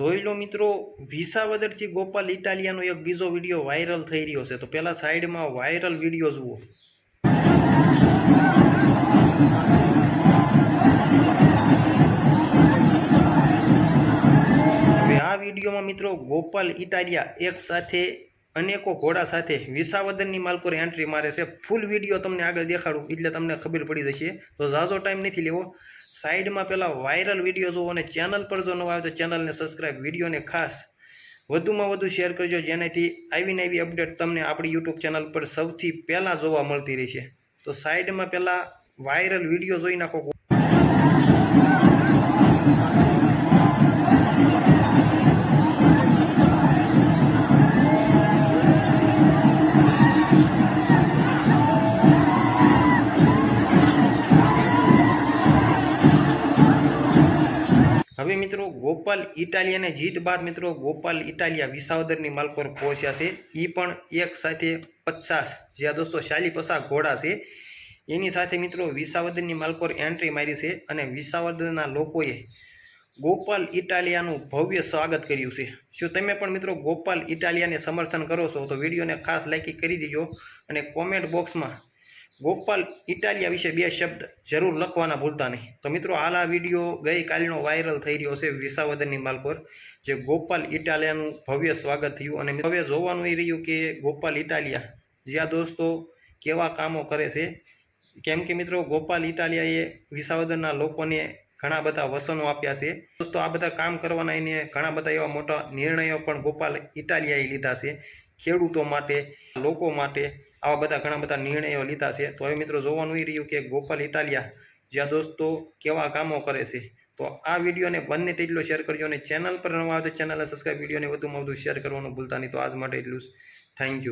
જોઈ લો મિત્રો વિસાવદરથી ગોપાલ ઇટાલિયાનો એક બીજો વીડિયો વાયરલ થઈ રહ્યો છે. તો પહેલા સાઈડમાં વાયરલ વીડિયો જુઓ. આ વિડીયોમાં મિત્રો ગોપાલ ઇટાલિયા એક સાથે, અનેકો ઘોડા સાથે વિસાવદરની માલ એન્ટ્રી મારે છે. ફૂલ વીડિયો તમને આગળ દેખાડું, એટલે તમને ખબર પડી જશે. તો ઝાઝો ટાઈમ નથી લેવો. સાઈડમાં પેલા વાયરલ વીડિયો જુઓ અને ચેનલ પર જો નવા આવે તો ચેનલને સબસ્ક્રાઈબ વિડીયોને ખાસ વધુમાં વધુ શેર કરજો, જેનાથી આવીને આવી અપડેટ તમને આપણી યુટ્યુબ ચેનલ પર સૌથી પહેલાં જોવા મળતી રહેશે. તો સાઈડમાં પહેલાં વાયરલ વીડિયો જોઈ નાખો. હવે મિત્રો ગોપાલ ઇટાલિયાને જીત બાદ મિત્રો ગોપાલ ઇટાલિયા વિસાવદરની માલ પર પહોંચ્યા છે. એ પણ એક સાથે પચાસ જે આ દોસ્તો ચાલી પચાસ ઘોડા છે. એની સાથે મિત્રો વિસાવદરની માલ પર એન્ટ્રી મારી છે અને વિસાવદરના લોકોએ ગોપાલ ઇટાલિયાનું ભવ્ય સ્વાગત કર્યું છે. શું તમે પણ મિત્રો ગોપાલ ઇટાલિયાને સમર્થન કરો છો તો વિડીયોને ખાસ લાઈક કરી દેજો અને કોમેન્ટ બોક્સમાં ગોપાલ ઇટાલિયા વિશે બે શબ્દ જરૂર લખવાના ભૂલતા નહીં. તો મિત્રો, હાલ આ વીડિયો ગઈકાલનો વાયરલ થઈ રહ્યો છે વિસાવદરની માલ પર, જે ગોપાલ ઇટાલિયાનું ભવ્ય સ્વાગત થયું. અને હવે જોવાનું એ રહ્યું કે ગોપાલ ઇટાલિયા, જ્યાં દોસ્તો કેવા કામો કરે છે? કેમ કે મિત્રો, ગોપાલ ઇટાલિયાએ વિસાવદરના લોકોને ઘણા બધા વસનો આપ્યા છે. દોસ્તો, આ બધા કામ કરવાના એને ઘણા બધા એવા મોટા નિર્ણયો પણ ગોપાલ ઇટાલિયાએ લીધા છે ખેડૂતો માટે, લોકો માટે. આવા બધા ઘણા બધા નિર્ણયો લીધા છે. તો હવે મિત્રો જોવાનું એ રહ્યું કે ગોપાલ ઇટાલિયા જ્યાં દોસ્તો કેવા કામો કરે છે. તો આ વિડીયોને બંને તેટલો શેર કરજો અને ચેનલ પર નવા તો ચેનલને સબસ્ક્રાઈબ વિડીયોને વધુમાં વધુ શેર કરવાનું ભૂલતા નહીં. તો આજ માટે એટલું જ. Thank you